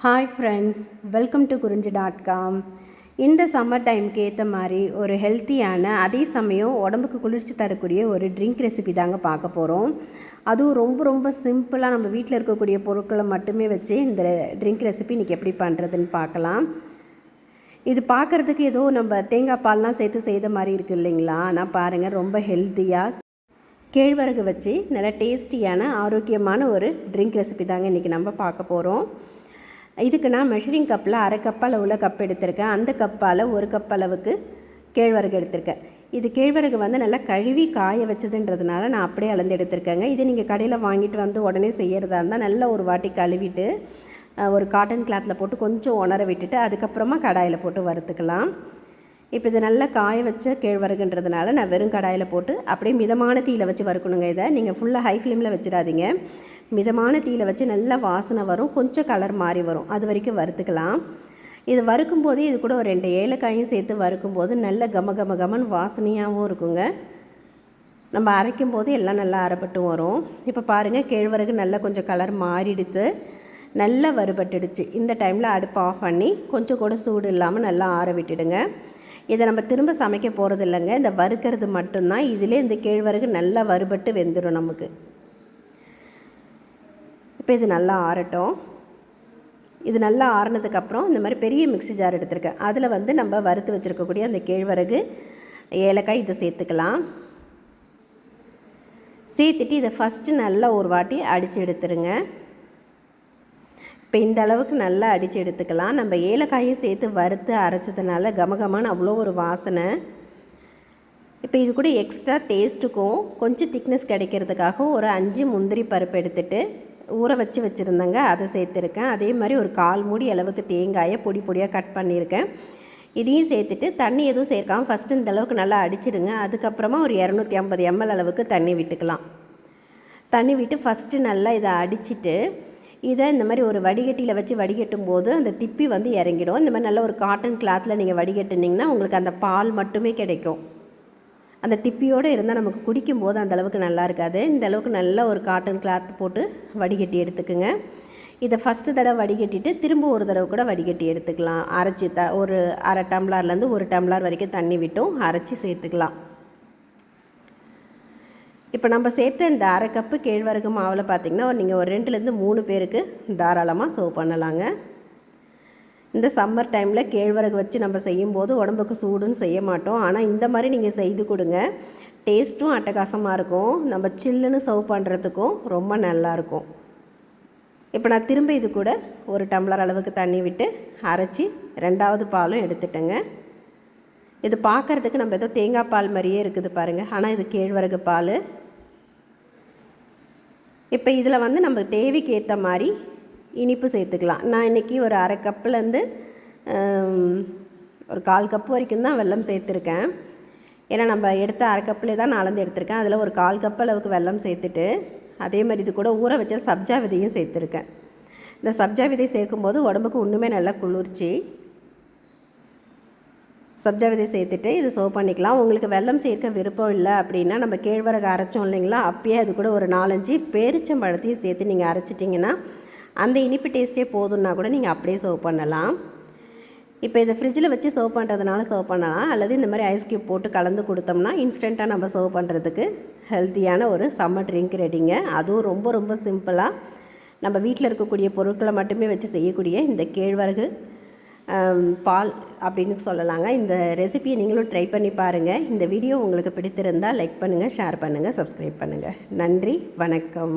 Hi friends welcome to Kurinji dot com இந்த summer டைமுக்கு ஏற்ற மாதிரி ஒரு ஹெல்த்தியான அதே சமயம் உடம்புக்கு குளிர்ச்சி தரக்கூடிய ஒரு ட்ரிங்க் ரெசிபி தாங்க பார்க்க போகிறோம் அதுவும் ரொம்ப ரொம்ப சிம்பிளாக நம்ம வீட்டில் இருக்கக்கூடிய பொருட்களை மட்டுமே வச்சு இந்த ட்ரிங்க் ரெசிபி இன்றைக்கி எப்படி பண்ணுறதுன்னு பார்க்கலாம். இது பார்க்குறதுக்கு ஏதோ நம்ம தேங்காய் பால்லாம் சேர்த்து செய்த மாதிரி இருக்குது இல்லைங்களா? ஆனால் பாருங்கள் ரொம்ப ஹெல்த்தியாக கேழ்வரகு வச்சு நல்ல டேஸ்டியான ஆரோக்கியமான ஒரு ட்ரிங்க் ரெசிபி தாங்க இன்றைக்கி நம்ம பார்க்க போகிறோம் இதுக்கு நான் மெஷரிங் கப்பில் அரை கப் அளவுள்ள கப் எடுத்திருக்கேன். அந்த கப்பால் ஒரு கப் அளவுக்கு கேழ்வரகு எடுத்திருக்கேன். இது கேழ்வரகு வந்து நல்லா கழுவி காய வச்சதுன்றதுனால நான் அப்படியே அளந்து எடுத்திருக்கேங்க. இது நீங்கள் கடையில் வாங்கிட்டு வந்து உடனே செய்கிறதா இருந்தால் நல்லா ஒரு வாட்டி கழுவிட்டு ஒரு காட்டன் கிளாத்தில் போட்டு கொஞ்சம் உணர விட்டுட்டு அதுக்கப்புறமா கடாயில் போட்டு வறுத்துக்கலாம். இப்போ இது நல்லா காய வச்ச கேழ்வரகுன்றதுனால நான் வெறும் கடாயில் போட்டு அப்படியே மிதமான தீயில் வச்சு வறுக்கணுங்க இதை. நீங்கள் ஃபுல்லாக ஹை ஃப்ளேமில் வச்சிடாதீங்க. மிதமான தீயில் வச்சு நல்லா வாசனை வரும். கொஞ்சம் கலர் மாறி வரும். அது வரைக்கும் வறுத்துக்கலாம். இது வறுக்கும் போது இது கூட ஒரு ரெண்டு ஏலக்காயும் சேர்த்து வறுக்கும் போது நல்ல கம கம கமன் வாசனையாகவும் இருக்குங்க. நம்ம அரைக்கும் போது எல்லாம் நல்லா அரைப்பட்டும் வரும். இப்போ பாருங்கள் கேழ்வரகு நல்லா கொஞ்சம் கலர் மாறிடுத்து நல்லா வறுபட்டுடுச்சு. இந்த டைமில் அடுப்பு ஆஃப் பண்ணி கொஞ்சம் கூட சூடு இல்லாமல் நல்லா ஆற விட்டுடுங்க. இதை நம்ம திரும்ப சமைக்க போகிறது இல்லைங்க இந்த வறுக்கிறது மட்டும்தான். இதிலே இந்த கேழ்வரகு நல்லா வறுபட்டு வெந்துடும் நமக்கு. இப்போ இது நல்லா ஆறட்டும். இது நல்லா ஆறினதுக்கப்புறம் இந்த மாதிரி பெரிய மிக்சி ஜார் எடுத்திருக்கேன். அதில் வந்து நம்ம வறுத்து வச்சுருக்கக்கூடிய அந்த கேழ்வரகு ஏலக்காய் இதை சேர்த்துக்கலாம். சேர்த்துட்டு இதை ஃபஸ்ட்டு நல்லா ஒரு வாட்டி அடித்து எடுத்துருங்க. இப்போ இந்த அளவுக்கு நல்லா அடித்து எடுத்துக்கலாம். நம்ம ஏலக்காயும் சேர்த்து வறுத்து அரைச்சதுனால கமகமான அவ்வளோ ஒரு வாசனை. இப்போ இது கூட எக்ஸ்ட்ரா டேஸ்ட்டுக்கும் கொஞ்சம் திக்னஸ் கிடைக்கிறதுக்காக ஒரு அஞ்சு முந்திரி பருப்பு எடுத்துகிட்டு ஊற வச்சு வச்சுருந்தேங்க. அதை சேர்த்துருக்கேன். அதே மாதிரி ஒரு கால் மூடி அளவுக்கு தேங்காயை பொடி பொடியாக கட் பண்ணியிருக்கேன். இதையும் சேர்த்துட்டு தண்ணி எதுவும் சேர்க்காமல் ஃபஸ்ட்டு இந்த அளவுக்கு நல்லா அடிச்சிடுங்க. அதுக்கப்புறமா ஒரு இரநூத்தி ஐம்பது எம்எல் அளவுக்கு தண்ணி விட்டுக்கலாம். தண்ணி விட்டு ஃபஸ்ட்டு நல்லா இதை அடிச்சுட்டு இதை இந்த மாதிரி ஒரு வடிகட்டியில் வச்சு வடிகட்டும் போது அந்த திப்பி வந்து இறங்கிடும். இந்த மாதிரி நல்ல ஒரு காட்டன் கிளாத்தில் நீங்கள் வடிகட்டினீங்கன்னா உங்களுக்கு அந்த பால் மட்டுமே கிடைக்கும். அந்த திப்பியோடு இருந்தால் நமக்கு குடிக்கும் போது அந்த அளவுக்கு நல்லா இருக்காது. இந்த அளவுக்கு நல்ல ஒரு காட்டன் கிளாத் போட்டு வடிகட்டி எடுத்துக்குங்க. இதை ஃபஸ்ட்டு தடவை வடிகட்டிட்டு திரும்ப ஒரு தடவை கூட வடிகட்டி எடுத்துக்கலாம். அரைச்சி த ஒரு அரை டம்ளர்லேருந்து ஒரு டம்ளர் வரைக்கும் தண்ணி விட்டும் அரைச்சி சேர்த்துக்கலாம். இப்போ நம்ம சேர்த்த இந்த அரை கப்பு கேழ்வரகு மாவில் பார்த்திங்கன்னா நீங்கள் ஒரு ரெண்டுலேருந்து மூணு பேருக்கு தாராளமாக சர்வ் பண்ணலாங்க. இந்த சம்மர் டைமில் கேழ்வரகு வச்சு நம்ம செய்யும்போது உடம்புக்கு சூடுன்னு செய்ய மாட்டோம். ஆனால் இந்த மாதிரி நீங்கள் செய்து கொடுங்க. டேஸ்ட்டும் அட்டகாசமாக இருக்கும். நம்ம சில்லுன்னு சர்வ் பண்ணுறதுக்கும் ரொம்ப நல்லாயிருக்கும் இப்போ நான் திரும்ப இது கூட ஒரு டம்ளர் அளவுக்கு தண்ணி விட்டு அரைச்சி ரெண்டாவது பாலும் எடுத்துட்டேங்க. இது பார்க்குறதுக்கு நம்ம ஏதோ தேங்காய் பால் மாதிரியே இருக்குது பாருங்கள் ஆனால் இது கேழ்வரகு பால். இப்போ இதில் வந்து நம்ம தேவைக்கு ஏற்ற மாதிரி இனிப்பு சேர்த்துக்கலாம். நான் இன்றைக்கி ஒரு அரை கப்புலேருந்து ஒரு கால் கப்பு வரைக்கும் தான் வெல்லம் சேர்த்துருக்கேன். ஏன்னா நம்ம எடுத்த அரை கப்பிலே தான் நான் அளந்து எடுத்திருக்கேன். அதில் ஒரு கால் கப் அளவுக்கு வெல்லம் சேர்த்துட்டு அதே மாதிரி இது கூட ஊற வச்ச சப்ஜா விதையும் சேர்த்துருக்கேன். இந்த சப்ஜா விதை சேர்க்கும்போது உடம்புக்கு ஒன்றுமே நல்லா குளிர்ச்சி. சப்ஜா விதை சேர்த்துட்டு இது சர்வ் பண்ணிக்கலாம். உங்களுக்கு வெள்ளம் சேர்க்க விருப்பம் இல்லை அப்படின்னா நம்ம கேழ்வரகு அரைச்சோம் இல்லைங்களா அப்பயே அது கூட ஒரு நாலஞ்சு பேரிச்சம்பழத்தையும் சேர்த்து நீங்கள் அரைச்சிட்டிங்கன்னா அந்த இனிப்பு டேஸ்ட்டே போதும்னா கூட நீங்கள் அப்படியே சர்வ் பண்ணலாம். இப்போ இதை ஃப்ரிட்ஜில் வச்சு சர்வ் பண்ணுறதுனால சர்வ் பண்ணலாம். அல்லது இந்த மாதிரி ஐஸ் க்யூப் போட்டு கலந்து கொடுத்தோம்னா இன்ஸ்டண்ட்டாக நம்ம சர்வ் பண்ணுறதுக்கு ஹெல்த்தியான ஒரு சம்மர் ட்ரிங்க் ரெடிங்க அதுவும் ரொம்ப ரொம்ப சிம்பிளாக நம்ம வீட்டில் இருக்கக்கூடிய பொருட்களை மட்டுமே வச்சு செய்யக்கூடிய இந்த கேழ்வரகு பால் அப்படின்னு சொல்லலாங்க. இந்த ரெசிபியை நீங்களும் ட்ரை பண்ணி பாருங்கள் இந்த வீடியோ உங்களுக்கு பிடித்திருந்தால் லைக் பண்ணுங்கள் ஷேர் பண்ணுங்கள் சப்ஸ்கிரைப் பண்ணுங்கள் நன்றி வணக்கம்.